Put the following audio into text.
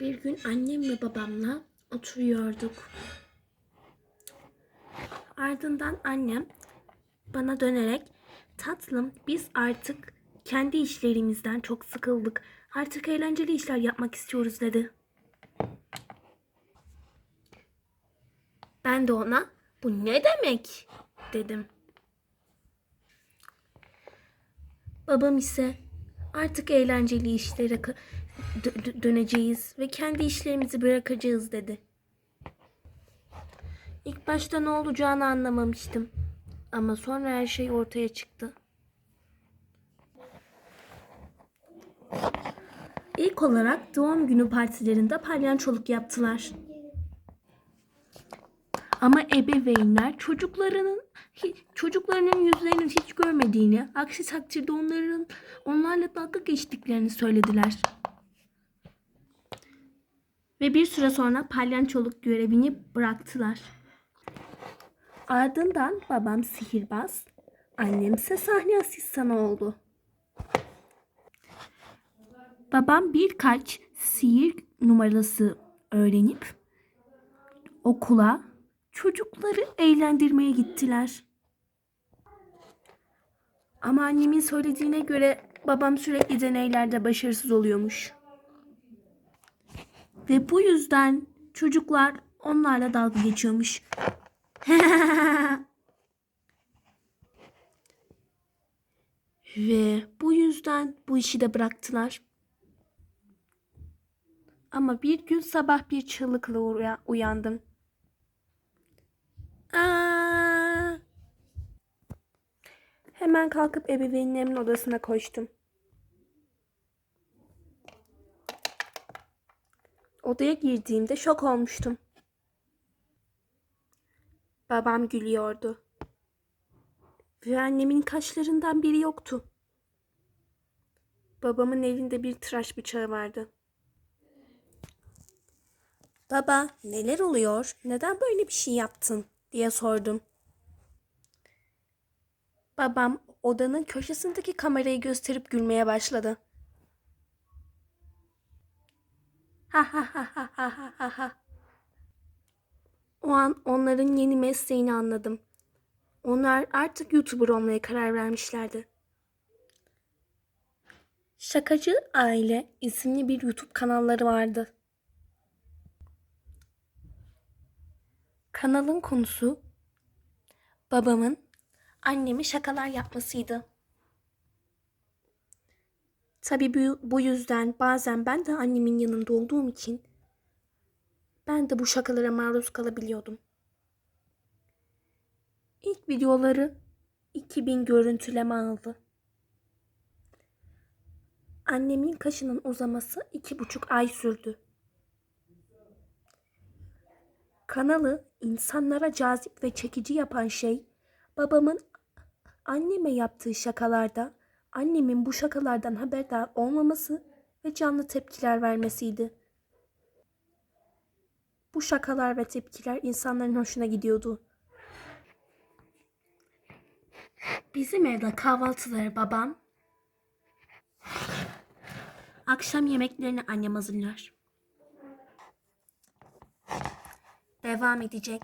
Bir gün annem ve babamla oturuyorduk. Ardından annem bana dönerek tatlım biz artık kendi işlerimizden çok sıkıldık. Artık eğlenceli işler yapmak istiyoruz dedi. Ben de ona bu ne demek dedim. Babam ise artık eğlenceli işlere döneceğiz ve kendi işlerimizi bırakacağız dedi. İlk başta ne olacağını anlamamıştım. Ama sonra her şey ortaya çıktı. İlk olarak doğum günü partilerinde palyançoluk yaptılar. Ama ebeveynler çocuklarının çocuklarının yüzlerinin hiç görmediğini, aksi takdirde onların onlarla dalga geçtiklerini söylediler. Ve bir süre sonra palyançoluk görevini bıraktılar. Ardından babam sihirbaz, annemse sahne asistanı oldu. Babam birkaç sihir numarası öğrenip okula çocukları eğlendirmeye gittiler. Ama annemin söylediğine göre babam sürekli deneylerde başarısız oluyormuş. Ve bu yüzden çocuklar onlarla dalga geçiyormuş. Ve bu yüzden bu işi de bıraktılar. Ama bir gün sabah bir çığlıkla uya- uyandım. Hemen kalkıp ebeveynlerimin odasına koştum. Odaya girdiğimde şok olmuştum. Babam gülüyordu. Ve annemin kaşlarından biri yoktu. Babamın elinde bir tıraş bıçağı vardı. Baba, neler oluyor? Neden böyle bir şey yaptın? Diye sordum. Babam odanın köşesindeki kamerayı gösterip gülmeye başladı. Ha ha ha ha ha ha ha. O an onların yeni mesleğini anladım. Onlar artık YouTuber olmaya karar vermişlerdi. Şakacı Aile isimli bir YouTube kanalları vardı. Kanalın konusu babamın annemi şakalar yapmasıydı. Tabii bu, bu yüzden bazen ben de annemin yanında olduğum için ben de bu şakalara maruz kalabiliyordum. İlk videoları 2000 görüntüleme aldı. Annemin kaşının uzaması iki buçuk ay sürdü. Kanalı insanlara cazip ve çekici yapan şey babamın anneme yaptığı şakalarda annemin bu şakalardan haberdar olmaması ve canlı tepkiler vermesiydi. Bu şakalar ve tepkiler insanların hoşuna gidiyordu. Bizim evde kahvaltıları babam, akşam yemeklerini annem hazırlar. Devam edecek.